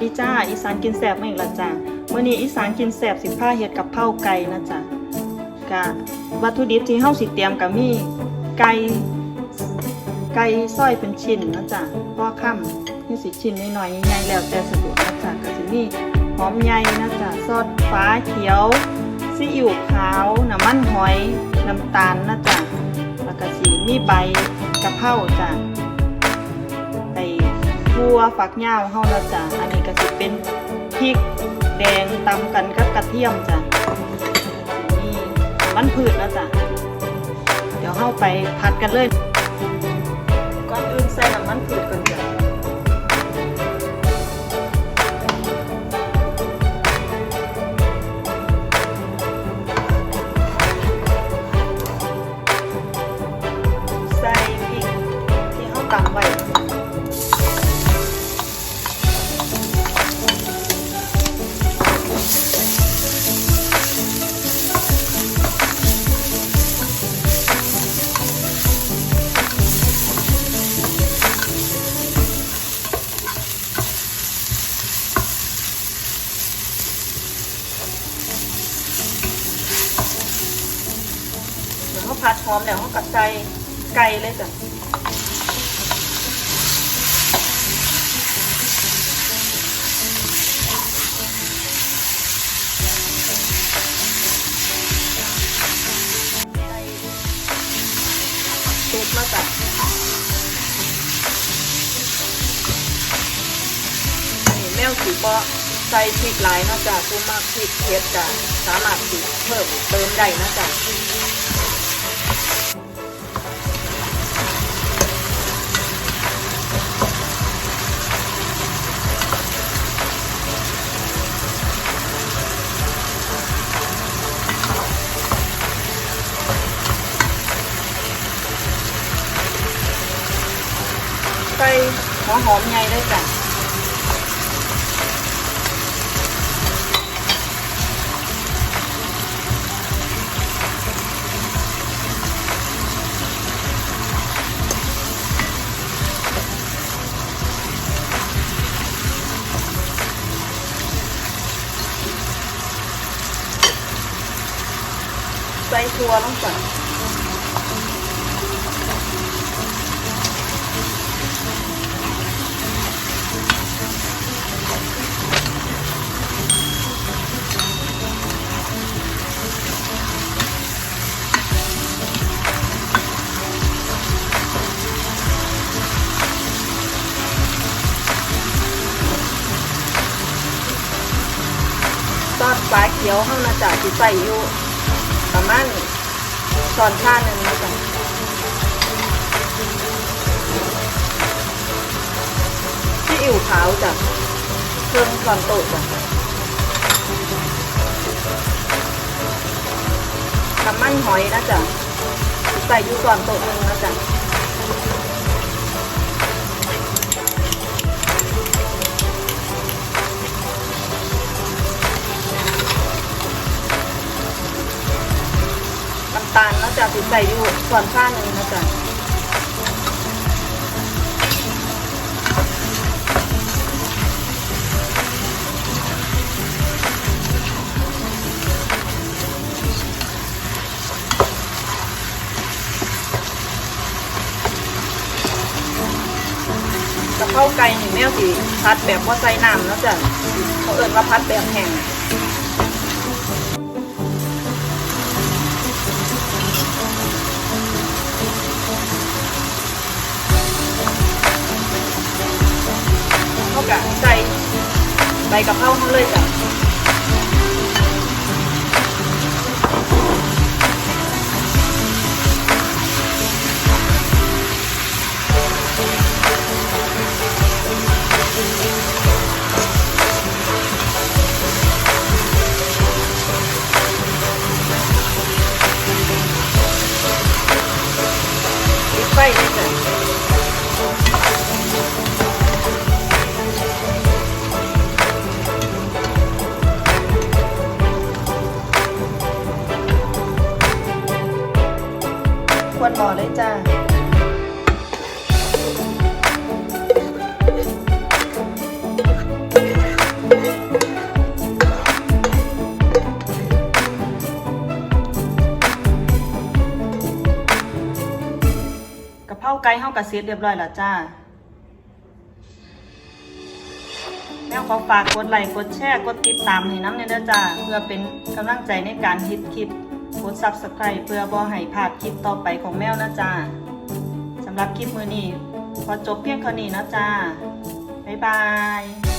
ดีจ้าอีสานกินแสบมาอีกแล้วจ้าเมื่อนี้อีสานกินแสบสิผ้าเฮ็ดกับเผาไก่นะจ้ากะวัตถุดิบที่เฮาสิเตรียมก็มีไก่ไก่ซอยเป็นชิ้นนะจ้ะพ่อค่ำนี่สิชิ้นน้อยๆใหญ่แล้วแต่สะดวกนะจ้ะก็สิมีหอมใหญ่นะจ้ะซอสฟ้าเขียวซีอิ๊วขาวน้ำมันหอยน้ำตาลนะจ้ะแล้วก็สิมีใบกะเพราจ้ะไอ้ทั่วฝักยาวเฮาแล้วจ้ะอัน ก็สิเป็นพริกแดงตำกันกับกระเทียมจ้ะนี่มันพืชแล้วจ้ะเดี๋ยวเฮาไปผัดกันเลยก่อนอื่นใส่น้ำมันพืชก่อนจ้ะใส่พริกที่เฮาตำไว้ ผัดหอมเดี๋ยวเขากัดใส่ไก่เลยจ้ะไก่สุกแล้วจ้ะนี่แมวสีเปาะใส่พริกหลายนะจ้ะผู้มากพริกเผ็ดจ้ะสามารถสิเพิ่มเติมได้นะจ้ะ ใส่หัวหอมใหญ่เลยจ้ะใส่ทัวลงจ้ะซ อสฟ้าเขียวข้างนะจ๊ะที่ใส่อยู่ประมาณช้อนชาหนึ่งนะจ๊ะที่อิ๋วขาวจ้ะเครื่องช้อนโต๊ะจ้ะน้ำมันหอยนะจ๊ะใส่อยู่ช้อนโต๊ะหนึ่งนะจ๊ะ จ๊ะที่ใส่อยู่ส่วนข้างนึ่งนะจ๊ะกะเพราไก่นี่แมวสิพัดแบบว่าใส่น้ำเนาะจ๊ะเขาเอิ้นว่าพัดแบบแห้ง ใบกะเพราเขาเลยจ้ะ ควรหมอได้จ้าไก่เฮากระเซียดเรียบร้อยแล้วจ้า แม่ขอฝากกดไลค์ กดแชร์ กดติดตามให้น้ำเนี่ยด้จ้า เพื่อเป็นกำลังใจในการฮิตคลิป กด Subscribe เพื่อบ่ให้พลาดคลิปต่อไปของแมวนะจ้าสำหรับคลิปมือนี้พอจบเพียงเท่านี้นะจ้าบ๊ายบาย